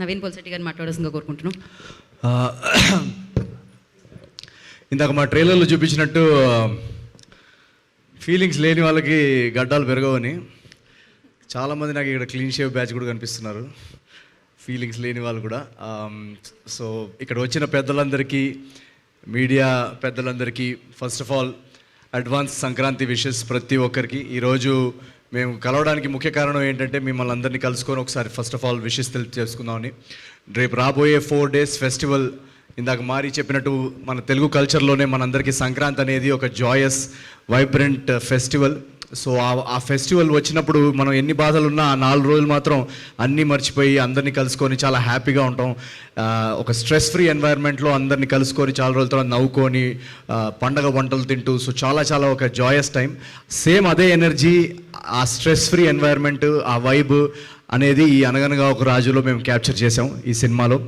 నవీన్ పోల్శెట్టి గారిని మాట్లాడాల్సిందిగా కోరుకుంటున్నాం. ఇందాక మా ట్రైలర్లో చూపించినట్టు ఫీలింగ్స్ లేని వాళ్ళకి గడ్డాలు పెరగవని చాలామంది నాకు ఇక్కడ క్లీన్ షేవ్ బ్యాచ్ కూడా కనిపిస్తున్నారు. ఫీలింగ్స్ లేని వాళ్ళు కూడా. సో ఇక్కడ వచ్చిన పెద్దలందరికీ మీడియా పెద్దలందరికీ first of all advance Sankranti wishes ప్రతి ఒక్కరికి. ఈరోజు మేము కలవడానికి ముఖ్య కారణం ఏంటంటే మిమ్మల్ని అందరినీ కలుసుకొని ఒకసారి ఫస్ట్ ఆఫ్ ఆల్ విషెస్ తెలిసి చేసుకుందామని రేపు రాబోయే ఫోర్ డేస్ ఫెస్టివల్ ఇందాక మారి చెప్పినట్టు మన తెలుగు కల్చర్లోనే మనందరికీ సంక్రాంతి అనేది ఒక జాయస్ వైబ్రెంట్ ఫెస్టివల్ సో ఆ- ఫెస్టివల్ వచ్చినప్పుడు మనం ఎన్ని బాధలు ఉన్నా ఆ నాలుగు రోజులు మాత్రం అన్నీ మర్చిపోయి అందరినీ కలుసుకొని చాలా హ్యాపీగా ఉంటాం. ఒక స్ట్రెస్ ఫ్రీ ఎన్వైర్న్మెంట్లో అందరినీ కలుసుకొని చాలా రోజుల తర్వాత నవ్వుకొని పండగ వంటలు తింటూ సో చాలా చాలా ఒక జాయస్ టైం సేమ్ అదే ఎనర్జీ ఆ స్ట్రెస్ ఫ్రీ ఎన్వైర్న్మెంట్ ఆ వైబ్ అనేది ఈ అనగనగా ఒక రాజులో మేము క్యాప్చర్ చేసాం ఈ సినిమాలో.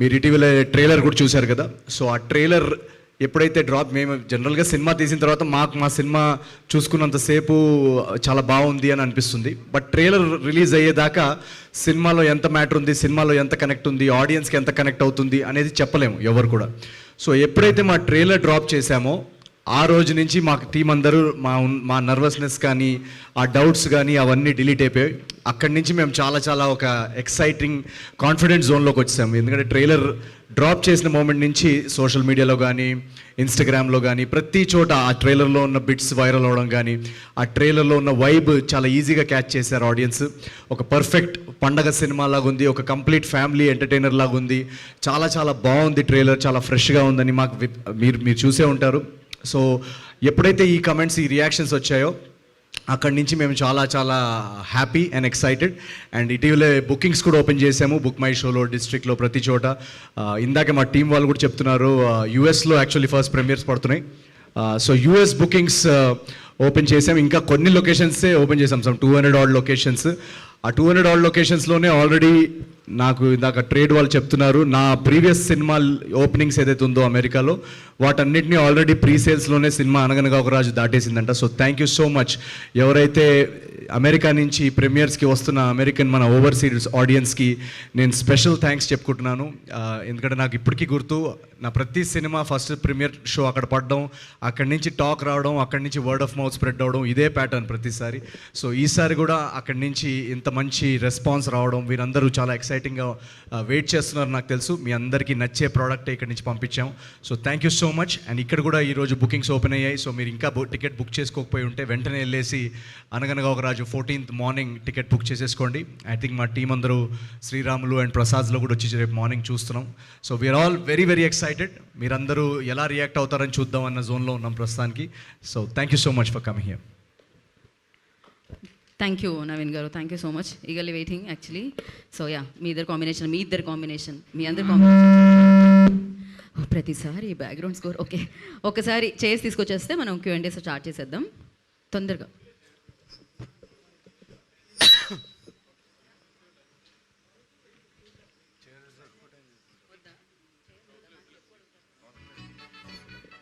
మీరు ఇటీవల ట్రైలర్ కూడా చూశారు కదా? సో ఆ ట్రైలర్ ఎప్పుడైతే డ్రాప్ మేము జనరల్గా సినిమా తీసిన తర్వాత మాకు మా సినిమా చూసుకున్నంతసేపు చాలా బాగుంది అని అనిపిస్తుంది. బట్ ట్రైలర్ రిలీజ్ అయ్యేదాకా సినిమాలో ఎంత మ్యాటర్ ఉంది సినిమాలో ఎంత కనెక్ట్ ఉంది ఆడియన్స్కి ఎంత కనెక్ట్ అవుతుంది అనేది చెప్పలేము ఎవరు కూడా. సో ఎప్పుడైతే మా ట్రైలర్ డ్రాప్ చేశామో ఆ రోజు నుంచి మాకు టీం అందరూ మా మా నర్వస్నెస్ కానీ ఆ డౌట్స్ కానీ అవన్నీ డిలీట్ అయిపోయాయి. అక్కడి నుంచి మేము చాలా చాలా ఒక ఎక్సైటింగ్ కాన్ఫిడెంట్ జోన్లోకి వచ్చాము. ఎందుకంటే ట్రైలర్ డ్రాప్ చేసిన మూమెంట్ నుంచి సోషల్ మీడియాలో కానీ ఇన్స్టాగ్రామ్లో కానీ ప్రతి చోట ఆ ట్రైలర్లో ఉన్న బిట్స్ వైరల్ అవడం కానీ ఆ ట్రైలర్లో ఉన్న వైబ్ చాలా ఈజీగా క్యాచ్ చేశారు ఆడియన్స్. ఒక పర్ఫెక్ట్ పండగ సినిమా లాగా ఉంది ఒక కంప్లీట్ ఫ్యామిలీ ఎంటర్టైనర్ లాగా ఉంది చాలా చాలా బాగుంది ట్రైలర్ చాలా ఫ్రెష్గా ఉందని మాకు మీరు మీరు చూసే ఉంటారు. సో ఎప్పుడైతే ఈ కమెంట్స్ ఈ రియాక్షన్స్ వచ్చాయో అక్కడి నుంచి మేము చాలా చాలా హ్యాపీ అండ్ ఎక్సైటెడ్ అండ్ ఇటీవలే బుకింగ్స్ కూడా ఓపెన్ చేసాము బుక్ మై షోలో డిస్ట్రిక్ట్లో ప్రతి చోట. ఇందాక మా టీం వాళ్ళు కూడా చెప్తున్నారు యూఎస్లో యాక్చువల్లీ ఫస్ట్ ప్రీమియర్స్ పడుతున్నాయి. సో యూఎస్ బుకింగ్స్ ఓపెన్ చేసాం ఇంకా కొన్ని లొకేషన్సే ఓపెన్ చేసాం some two hundred odd locations ఆ టూ హండ్రెడ్ ఆల్ లొకేషన్స్లోనే ఆల్రెడీ నాకు ఇందాక ట్రేడ్ వాళ్ళు చెప్తున్నారు. నా ప్రీవియస్ సినిమా ఓపెనింగ్స్ ఏదైతే ఉందో అమెరికాలో వాటన్నిటిని ఆల్రెడీ ప్రీ సేల్స్లోనే సినిమా అనగనగా ఒక రాజు దాటేసిందంట. So thank you so much ఎవరైతే అమెరికా నుంచి ప్రీమియర్స్కి వస్తున్న అమెరికన్ మన ఓవర్సీస్ ఆడియన్స్కి నేను స్పెషల్ థ్యాంక్స్ చెప్పుకుంటున్నాను. ఎందుకంటే నాకు ఇప్పటికీ గుర్తు నా ప్రతి సినిమా ఫస్ట్ ప్రీమియర్ షో అక్కడ పడడం అక్కడి నుంచి టాక్ రావడం అక్కడి నుంచి వర్డ్ ఆఫ్ మౌత్ స్ప్రెడ్ అవడం ఇదే ప్యాటర్న్ ప్రతిసారి. సో ఈసారి కూడా అక్కడి నుంచి ఇంత మంచి రెస్పాన్స్ రావడం వీరందరూ చాలా ఎక్సైటింగ్గా వెయిట్ చేస్తున్నారు నాకు తెలుసు. మీ అందరికీ నచ్చే ప్రోడక్ట్ ఇక్కడి నుంచి పంపించాం. So thank you so much and ఇక్కడ కూడా ఈరోజు బుకింగ్స్ ఓపెన్ అయ్యాయి. సో మీరు ఇంకా టికెట్ బుక్ చేసుకోకపోయి ఉంటే వెంటనే వెళ్ళేసి Anaganaga Oka Raju fourteenth morning ticket book చేసేసుకోండి. ఐ థింక్ మా టీం అందరూ శ్రీరాములు అండ్ ప్రసాద్లో కూడా వచ్చి రేపు మార్నింగ్ చూస్తున్నాం. So we are all very very excited మీరందరూ ఎలా రియాక్ట్ అవుతారని చూద్దాం అన్న జోన్లో ఉన్నాం ప్రస్తుతానికి. So thank you so much for coming here thank you Naveen garu thank you so much eagerly waiting actually so yeah మీ ఇద్దరు కాంబినేషన్ మీ ఇద్దరు కాంబినేషన్ మీ అందరి కాంబినేషన్ ప్రతిసారి బ్యాక్గ్రౌండ్ స్కోర్ ఓకే ఒకసారి చేసి తీసుకొచ్చేస్తే మనం క్యూ అండ్ స్టార్ట్ చేసేద్దాం. తొందరగా.